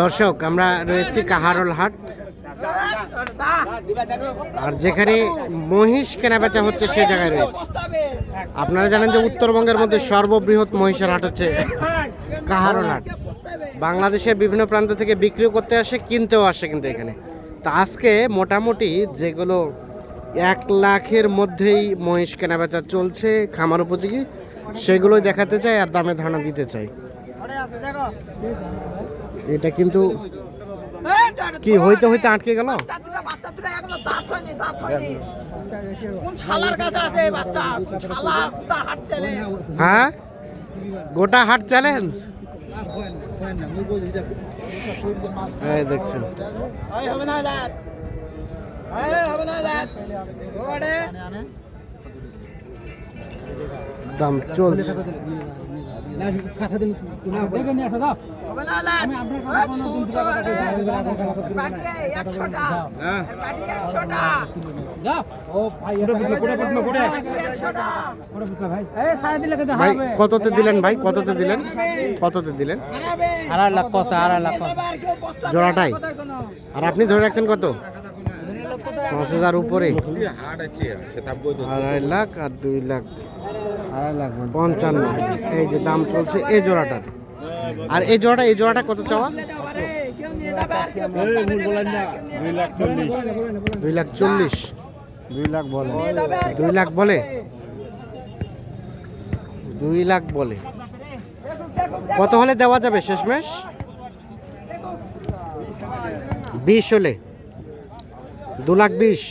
দর্শক, আমরা রয়েছি কাহারল হাট। আর যেখানে মহিষ কেনাবেচা হচ্ছে সে জায়গায় রয়েছে। আপনারা জানেন যে উত্তরবঙ্গের মধ্যে সর্ববৃহৎ মহিষের হাট হচ্ছে কাহারল হাট। বাংলাদেশের বিভিন্ন প্রান্ত থেকে বিক্রিও করতে আসে, কিনতেও আসে কিন্তু এখানে। তা আজকে মোটামুটি যেগুলো এক লাখের মধ্যেই মহিষ কেনাবেচা চলছে খামার উপযোগী, সেগুলোই দেখাতে চাই আর দামে ধারণা দিতে চাই। এটা কিন্তু কি হইতে হইতে আটকে গেল বাচ্চা দুটো এখনো দাঁত হয়নি দাঁত হয়নি কোন শালার কাছে আছে এই বাচ্চা শালা গোটা হাঁটছে রে হ্যাঁ গোটা হাট চ্যালেঞ্জ এই দেখছেন ওই হবে না দাঁত এই হবে না দাঁত ওরে দাম চলছে কততে দিলেন ভাই? কততে দিলেন? কততে দিলেন? আড়াই লাখ কষা আড়াই লাখ জোড়াটাই? আর আপনি ধরে রাখছেন কত? পাঁচ হাজার উপরে। আড়াই লাখ আর দুই লাখ। আড়াই লাখ পঞ্চান্ন। এই যে দাম চলছে এই জোড়াটার। আর এই জোড়াটা এই জোড়াটা কত চাওয়া। দুই লাখ চল্লিশ। দুই লাখ বলে। দুই লাখ বলে? দুই লাখ বলে। কত হলে দেওয়া যাবে শেষমেশ? বিশ হলে। দু লাখ বিশ।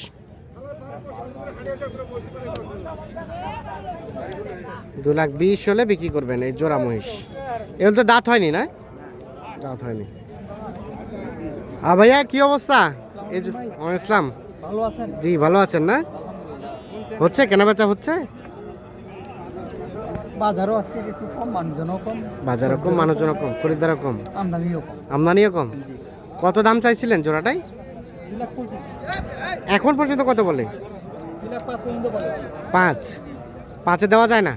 দু লাখ বিশ হলে বিক্রি করবেন এই জোড়া মহিষ। এগুলো তো দাঁত হয়নি না? দাঁত হয়নি। হ্যাঁ ভাইয়া কি অবস্থা? এই ইসলাম জি ভালো আছেন না? হচ্ছে? কেনাবেচা হচ্ছে? বাজারও আছে একটু কম মানুষজনও কম। বাজারও কম মানুষজন কম খরিদ্দারও কম। আমদানিও কম। আমদানিও কম? কত দাম চাইছিলেন জোড়াটাই? এখন পর্যন্ত কত বলে। পাঁচ। পাঁচে দেওয়া যায় না?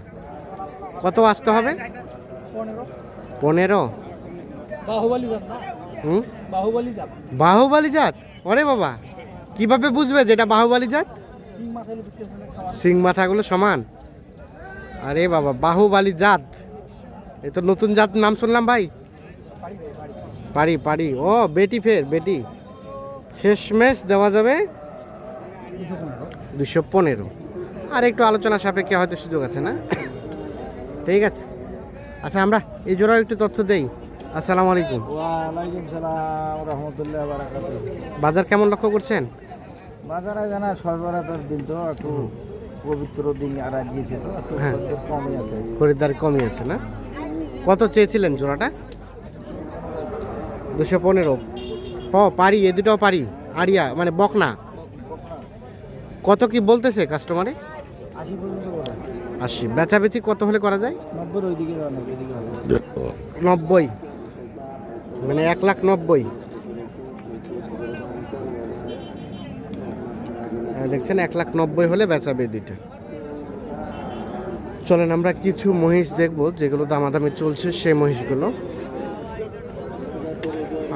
কত আসতে হবে? পনেরো। বাহুবলি যাত হুম? বাহুবলি বাহুবলী জাত? ওরে বাবা। কীভাবে বুঝবে যেটা বাহুবলী জাত? সিং মাথাগুলো সমান? আরে বাবা বাহুবালি জাত। এ তো নতুন জাত নাম শুনলাম ভাই। পারি পারি পারি পারি। ও বেটি ফের বেটি। শেষমেশ দেওয়া যাবে দুশো পনেরো। আর একটু আলোচনা সাপেক্ষে হয়তো সুযোগ আছে না? ঠিক আছে। আচ্ছা আমরা এই জোড়াও একটু তথ্য দেই। আসসালামু আলাইকুম। ওয়ালাইকুম সালাম রহমতুল্লাহ বাজার কেমন লক্ষ্য করছেন? বাজারে জানা সরবরাহের দিন তো একটু পবিত্র দিন আর গিয়েছে তো হ্যাঁ। কমই আছে। খরিদ্দার কমই আছে না? কত চেয়েছিলেন জোড়াটা? দুশো পনেরো। পারি এ দুটাও পারি। আড়িয়া মানে বকনা। কত কি বলতেছে কাস্টমারে আশি পর্যন্ত বলে আশি। বেচাবেচি কত হলে করা যায়? নব্বই ওইদিকে মানে এক লাখ নব্বই। দেখছেন এক লাখ নব্বই হলে বেচাবে দুইটা। চলেন আমরা কিছু মহিষ দেখব যেগুলো দামাদামি চলছে সেই মহিষগুলো।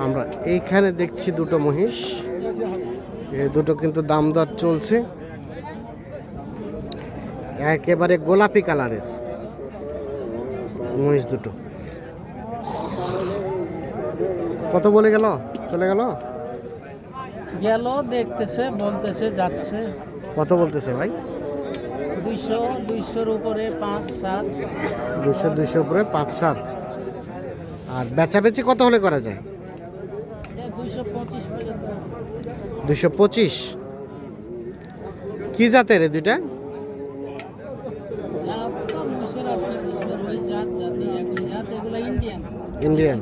আমরা এইখানে দেখছি দুটো মহিষ। এই দুটো কিন্তু দাম দর চলছে। একেবারে গোলাপি কালারের। মহিষ দুটো। কত বলে গেল? চলে গেল? গেল দেখতেছে বলতেছে যাচ্ছে। কত বলতেছে ভাই? দুইশো দুইশোর উপরে পাঁচ সাত। দুশো দুশো উপরে পাঁচ সাত। আর বেচাবেচি কত হলে করা যায়? দুইশো পঁচিশ দুশো পঁচিশ। কি জাতের এ দুইটা জাত তো দুইশোর আছে ওই জাত জাতি একই জাত এগুলো ইন্ডিয়ান।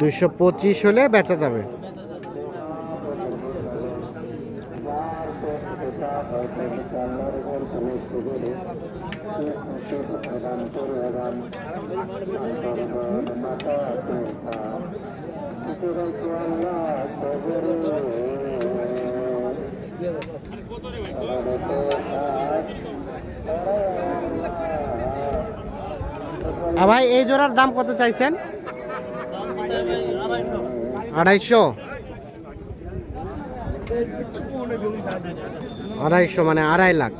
দুশো পঁচিশ হলে বেচা যাবে। যাবে আর ভাই, এই জোড়ার দাম কত চাইছেন? আড়াইশো। আড়াইশো মানে আড়াই লাখ।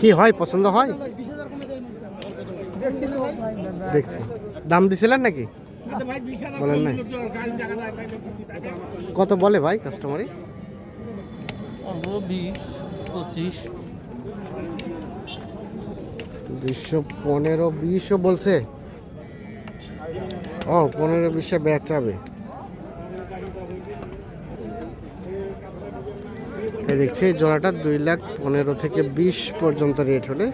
কি হয়? পছন্দ হয়? দেখছি। দাম দিছিলেন নাকি? বলেন নাই। কত বলে ভাই কাস্টমারই পনেরো বিশ পঁচিশ। দুইশো পনেরো বিশও বলছে। ও পনেরো বিশে বেচাবে। এই দেখছি এই জোড়াটা দুই লাখ পনেরো থেকে বিশ পর্যন্ত রেট হলে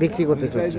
বিক্রি করতে চলছে।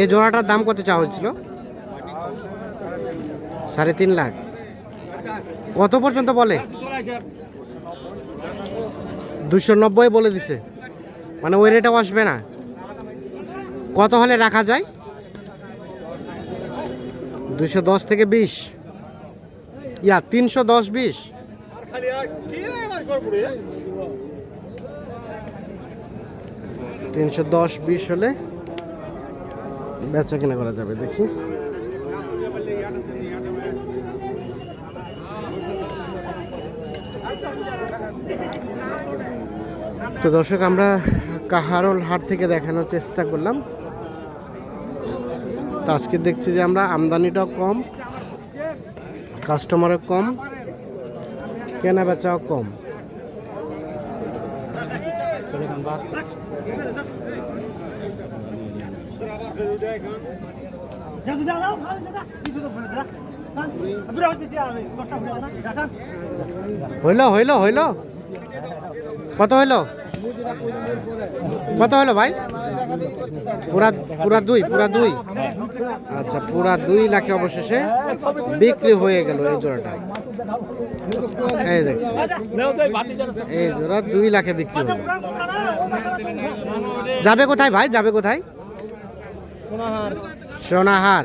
এই জোড়াটার দাম কত চাওয়া হয়েছিল? সাড়ে তিন লাখ। কত পর্যন্ত বলে? দুশো নব্বই বলে দিছে। মানে ওই রেটেও আসবে না। কত হলে রাখা যায়? দুশো দশ থেকে বিশ। ইয়া, তিনশো দশ বিশ। তিনশো দশ বিশ হলে বেচা কিনা করা যাবে, দেখি। তো দর্শক, আমরা কাহারোল হাট থেকে দেখানোর চেষ্টা করলাম। তো আজকে দেখছি যে আমরা আমদানিটাও কম কাস্টমারও কম কেনা বেচাও কম। হইল হইল হইল। কত হইল? কত হলো ভাই? পুরা পুরা দুই পুরা দুই। আচ্ছা পুরা দুই লাখে অবশেষে বিক্রি হয়ে গেল এই জোড়াটা। এই দেখছি। এই জোড়া দুই লাখে বিক্রি যাবে কোথায় ভাই? যাবে কোথায়? সোনাহার।